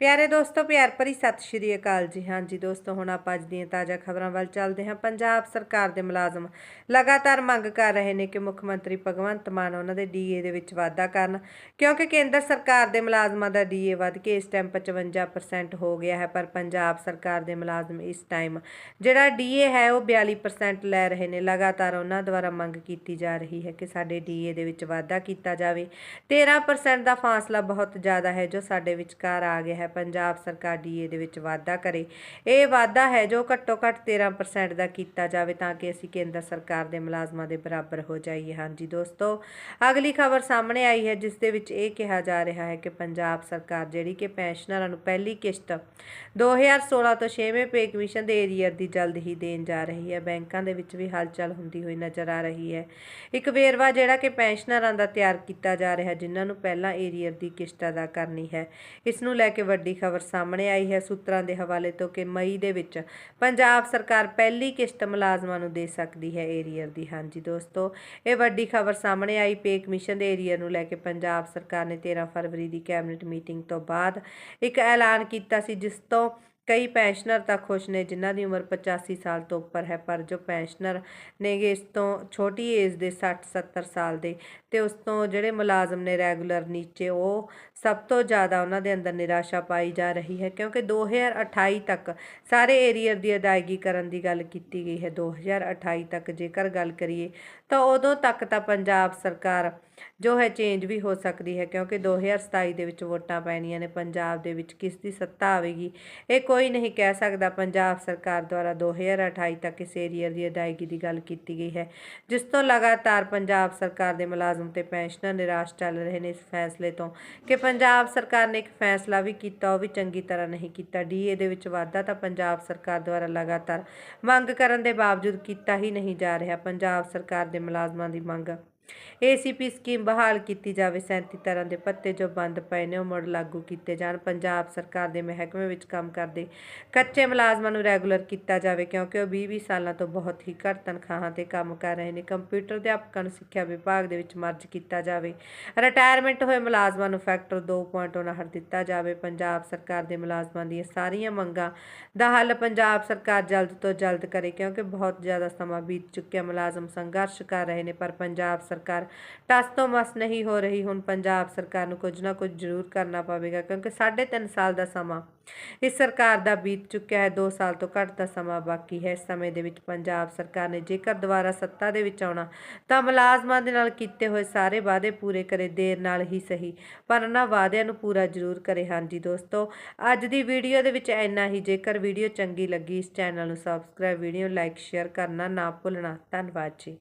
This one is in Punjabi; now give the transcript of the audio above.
ਪਿਆਰੇ ਦੋਸਤੋ, ਪਿਆਰ ਭਰੀ ਸਤਿ ਸ਼੍ਰੀ ਅਕਾਲ ਜੀ। ਹਾਂਜੀ ਦੋਸਤੋ, ਹੁਣ ਆਪਾਂ ਅੱਜ ਦੀਆਂ ਤਾਜ਼ਾ ਖਬਰਾਂ ਵੱਲ ਚੱਲਦੇ ਹਾਂ। ਪੰਜਾਬ ਸਰਕਾਰ ਦੇ ਮੁਲਾਜ਼ਮ ਲਗਾਤਾਰ ਮੰਗ ਕਰ ਰਹੇ ਨੇ ਕਿ ਮੁੱਖ ਮੰਤਰੀ ਭਗਵੰਤ ਮਾਨ ਉਹਨਾਂ ਦੇ ਡੀਏ ਦੇ ਵਿੱਚ ਵਾਧਾ ਕਰਨ, ਕਿਉਂਕਿ ਕੇਂਦਰ ਸਰਕਾਰ ਦੇ ਮੁਲਾਜ਼ਮਾਂ ਦਾ ਡੀਏ ਵੱਧ ਕੇ ਇਸ ਟਾਈਮ 55% ਹੋ ਗਿਆ ਹੈ, ਪਰ ਪੰਜਾਬ ਸਰਕਾਰ ਦੇ ਮੁਲਾਜ਼ਮ ਇਸ ਟਾਈਮ ਜਿਹੜਾ ਡੀਏ ਹੈ, ਉਹ 42% ਲੈ ਰਹੇ ਨੇ। ਲਗਾਤਾਰ ਉਹਨਾਂ ਦੁਆਰਾ ਮੰਗ ਕੀਤੀ ਜਾ ਰਹੀ ਹੈ ਕਿ ਸਾਡੇ ਡੀਏ ਦੇ ਵਿੱਚ ਵਾਧਾ ਕੀਤਾ ਜਾਵੇ। 13% ਦਾ ਫਾਸਲਾ ਬਹੁਤ ਜ਼ਿਆਦਾ ਹੈ, ਜੋ ਸਾਡੇ ਵਿਚਕਾਰ ਆ ਗਿਆ ਹੈ। ਪੰਜਾਬ ਸਰਕਾਰ ਡੀਏ ਦੇ ਵਿੱਚ ਵਾਧਾ ਕਰੇ। ਇਹ ਵਾਧਾ ਹੈ ਜੋ ਘੱਟੋ ਘੱਟ 13% ਦਾ ਕੀਤਾ ਜਾਵੇ ਤਾਂ ਕਿ ਅਸੀਂ ਕੇਂਦਰ ਸਰਕਾਰ ਦੇ ਮੁਲਾਜ਼ਮਾਂ ਦੇ ਬਰਾਬਰ ਹੋ ਜਾਈਏ। ਹਾਂਜੀ ਦੋਸਤੋ, ਅਗਲੀ ਖਬਰ ਸਾਹਮਣੇ ਆਈ ਹੈ, ਜਿਸ ਦੇ ਵਿੱਚ ਇਹ ਕਿਹਾ ਜਾ ਰਿਹਾ ਹੈ ਕਿ ਪੰਜਾਬ ਸਰਕਾਰ ਜਿਹੜੀ ਕਿ ਪੈਨਸ਼ਨਰਾਂ ਨੂੰ ਪਹਿਲੀ ਕਿਸ਼ਤ 2016 ਤੋਂ 6ਵੇਂ ਪੇ ਕਮਿਸ਼ਨ ਦੇ ਏਰੀਅਰ ਦੀ ਜਲਦ ਹੀ ਦੇਣ ਜਾ ਰਹੀ ਹੈ। ਬੈਂਕਾਂ ਦੇ ਵਿੱਚ ਵੀ ਹਲਚਲ ਹੁੰਦੀ ਹੋਈ ਨਜ਼ਰ ਆ ਰਹੀ ਹੈ। ਇੱਕ ਵੇਰਵਾ ਜਿਹੜਾ ਕਿ ਪੈਨਸ਼ਨਰਾਂ ਦਾ ਤਿਆਰ ਕੀਤਾ ਜਾ ਰਿਹਾ, ਜਿਨ੍ਹਾਂ ਨੂੰ ਪਹਿਲਾਂ ਏਰੀਅਰ ਦੀ ਕਿਸ਼ਤ ਅਦਾ ਕਰਨੀ ਹੈ, ਇਸ ਨੂੰ ਲੈ ਕੇ ਵੱਡੀ ਖਬਰ ਸਾਹਮਣੇ ਆਈ ਹੈ ਸੂਤਰਾਂ ਦੇ ਹਵਾਲੇ ਤੋਂ ਕਿ ਮਈ ਦੇ ਵਿੱਚ ਪੰਜਾਬ ਸਰਕਾਰ ਪਹਿਲੀ ਕਿਸ਼ਤ ਮੁਲਾਜ਼ਮਾਂ ਨੂੰ ਦੇ ਸਕਦੀ ਹੈ ਏਰੀਅਰ ਦੀ। ਹਾਂਜੀ ਦੋਸਤੋ, ਇਹ ਵੱਡੀ ਖਬਰ ਸਾਹਮਣੇ ਆਈ। ਪੇ ਕਮਿਸ਼ਨ ਦੇ ਏਰੀਅਰ ਨੂੰ ਲੈ ਕੇ ਪੰਜਾਬ ਸਰਕਾਰ ਨੇ 13 ਫਰਵਰੀ ਦੀ ਕੈਬਨਿਟ ਮੀਟਿੰਗ ਤੋਂ ਬਾਅਦ ਇੱਕ ਐਲਾਨ ਕੀਤਾ ਸੀ, ਜਿਸ ਤੋਂ ਕਈ ਪੈਨਸ਼ਨਰ ਤਾਂ ਖੁਸ਼ ਨੇ, ਜਿਨ੍ਹਾਂ ਦੀ ਉਮਰ 85 ਸਾਲ ਤੋਂ ਉੱਪਰ ਹੈ, ਪਰ ਜੋ ਪੈਨਸ਼ਨਰ ਨੇਗੇ, ਇਸ ਤੋਂ ਛੋਟੀ ਏਜ ਦੇ 60 70 ਸਾਲ ਦੇ ਤੇ ਉਸ ਤੋਂ ਜਿਹੜੇ ਮੁਲਾਜ਼ਮ ਨੇ ਰੈਗੂਲਰ ਨੀਚੇ, ਉਹ ਸਭ ਤੋਂ ਜ਼ਿਆਦਾ ਉਹਨਾਂ ਦੇ ਅੰਦਰ ਨਿਰਾਸ਼ਾ ਪਾਈ ਜਾ ਰਹੀ ਹੈ, ਕਿਉਂਕਿ 2028 ਤੱਕ ਸਾਰੇ ਏਰੀਅਰ ਦੀ ਅਦਾਇਗੀ ਕਰਨ ਦੀ ਗੱਲ ਕੀਤੀ ਗਈ ਹੈ। 2028 ਤੱਕ ਜੇਕਰ ਗੱਲ ਕਰੀਏ, ਤਾਂ ਉਦੋਂ ਤੱਕ ਤਾਂ ਪੰਜਾਬ ਸਰਕਾਰ ਜੋ ਹੈ ਚੇਂਜ ਵੀ ਹੋ ਸਕਦੀ ਹੈ, ਕਿਉਂਕਿ 2027 ਦੇ ਵਿੱਚ ਵੋਟਾਂ ਪੈਣੀਆਂ ਨੇ, ਪੰਜਾਬ ਦੇ ਵਿੱਚ ਕਿਸ ਦੀ ਸੱਤਾ ਆਵੇਗੀ, ਇਹ ਕੋਈ ਨਹੀਂ ਕਹਿ ਸਕਦਾ। ਪੰਜਾਬ ਸਰਕਾਰ ਦੁਆਰਾ 2028 ਤੱਕ ਇਸ ਏਰੀਅਰ ਦੀ ਅਦਾਇਗੀ ਦੀ ਗੱਲ ਕੀਤੀ ਗਈ ਹੈ, ਜਿਸ ਤੋਂ ਲਗਾਤਾਰ ਪੰਜਾਬ ਸਰਕਾਰ ਦੇ ਮੁਲਾਜ਼ਮ ਤੇ ਪੈਨਸ਼ਨਰ ਨਿਰਾਸ਼ ਚੱਲ ਰਹੇ ਨੇ। ਇਸ ਫੈਸਲੇ ਤੋਂ ਕਿ ਪੰਜਾਬ ਸਰਕਾਰ ਨੇ ਇੱਕ ਫੈਸਲਾ ਵੀ ਕੀਤਾ, ਉਹ ਵੀ ਚੰਗੀ ਤਰ੍ਹਾਂ ਨਹੀਂ ਕੀਤਾ। ਡੀਏ ਦੇ ਵਿੱਚ ਵਾਧਾ ਤਾਂ ਪੰਜਾਬ ਸਰਕਾਰ ਦੁਆਰਾ ਲਗਾਤਾਰ ਮੰਗ ਕਰਨ ਦੇ ਬਾਵਜੂਦ ਕੀਤਾ ਹੀ ਨਹੀਂ ਜਾ ਰਿਹਾ। ਪੰਜਾਬ ਸਰਕਾਰ ਦੇ ਮੁਲਾਜ਼ਮਾਂ ਦੀ ਮੰਗ ਏਸੀਪੀ ਸਕੀਮ ਬਹਾਲ ਕੀਤੀ ਜਾਵੇ। 37 ਤਰ੍ਹਾਂ ਦੇ ਪੱਤੇ ਜੋ ਬੰਦ ਪਏ ਨੇ, ਉਹ ਮੁੜ ਲਾਗੂ ਕੀਤੇ ਜਾਣ। ਪੰਜਾਬ ਸਰਕਾਰ ਦੇ ਮਹਿਕਮੇ ਵਿੱਚ ਕੰਮ ਕਰਦੇ ਕੱਚੇ ਮੁਲਾਜ਼ਮਾਂ ਨੂੰ ਰੈਗੂਲਰ ਕੀਤਾ ਜਾਵੇ, ਕਿਉਂਕਿ ਉਹ 20-20 ਸਾਲਾਂ ਤੋਂ ਬਹੁਤ ਹੀ ਘੱਟ ਤਨਖਾਹਾਂ ਤੇ ਕੰਮ ਕਰ ਰਹੇ ਨੇ। ਕੰਪਿਊਟਰ ਅਧਿਆਪਕਾਂ ਨੂੰ ਸਿੱਖਿਆ ਵਿਭਾਗ ਦੇ ਵਿੱਚ ਮਰਜ ਕੀਤਾ ਜਾਵੇ। ਰਿਟਾਇਰਮੈਂਟ ਹੋਏ ਮੁਲਾਜ਼ਮਾਂ ਨੂੰ ਫੈਕਟਰ 2.59 ਦਿੱਤਾ ਜਾਵੇ। ਪੰਜਾਬ ਸਰਕਾਰ ਦੇ ਮੁਲਾਜ਼ਮਾਂ ਦੀਆਂ ਸਾਰੀਆਂ ਮੰਗਾਂ ਦਾ ਹੱਲ ਪੰਜਾਬ ਸਰਕਾਰ ਜਲਦ ਤੋਂ ਜਲਦ ਕਰੇ, ਕਿਉਂਕਿ ਬਹੁਤ ਜ਼ਿਆਦਾ ਸਮਾਂ ਬੀਤ ਚੁੱਕਿਆ। ਮੁਲਾਜ਼ਮ ਸੰਘਰਸ਼ ਕਰ ਰਹੇ ਨੇ, ਪਰ ਪੰਜਾਬ ਸਰਕਾਰ। ਟਸ ਤੋਂ ਮਸ ਨਹੀਂ ਹੋ ਰਹੀ ਹੁਣ ਪੰਜਾਬ ਸਰਕਾਰ ਨੂੰ ਕੁਝ ਨਾ ਕੁਝ ਜ਼ਰੂਰ ਕਰਨਾ ਪਵੇਗਾ, ਕਿਉਂਕਿ 3.5 ਸਾਲ ਦਾ ਸਮਾਂ ਇਸ ਸਰਕਾਰ ਦਾ ਬੀਤ ਚੁੱਕਿਆ ਹੈ 2 ਸਾਲ ਤੋਂ ਘੱਟ ਦਾ ਸਮਾਂ ਬਾਕੀ ਹੈ। ਇਸ ਸਮੇਂ ਦੇ ਵਿੱਚ ਪੰਜਾਬ ਸਰਕਾਰ ਨੇ ਜੇਕਰ ਦੁਬਾਰਾ ਸੱਤਾ ਦੇ ਵਿੱਚ ਆਉਣਾ, ਤਾਂ ਮੁਲਾਜ਼ਮਾਂ ਦੇ ਨਾਲ ਕੀਤੇ ਹੋਏ ਸਾਰੇ ਵਾਅਦੇ ਪੂਰੇ ਕਰੇ, ਦੇਰ ਨਾਲ ਹੀ ਸਹੀ, ਪਰ ਉਹਨਾਂ ਵਾਅਦਿਆਂ ਨੂੰ ਪੂਰਾ ਜ਼ਰੂਰ ਕਰੇ। ਹਾਂਜੀ ਦੋਸਤੋ, ਅੱਜ ਦੀ ਵੀਡੀਓ ਦੇ ਵਿੱਚ ਇੰਨਾ ਹੀ। ਜੇਕਰ ਵੀਡੀਓ ਚੰਗੀ ਲੱਗੀ, ਇਸ ਚੈਨਲ ਨੂੰ ਸਬਸਕ੍ਰਾਈਬ ਵੀਡੀਓ ਲਾਈਕ ਸ਼ੇਅਰ ਕਰਨਾ ਨਾ ਭੁੱਲਣਾ। ਧੰਨਵਾਦ ਜੀ।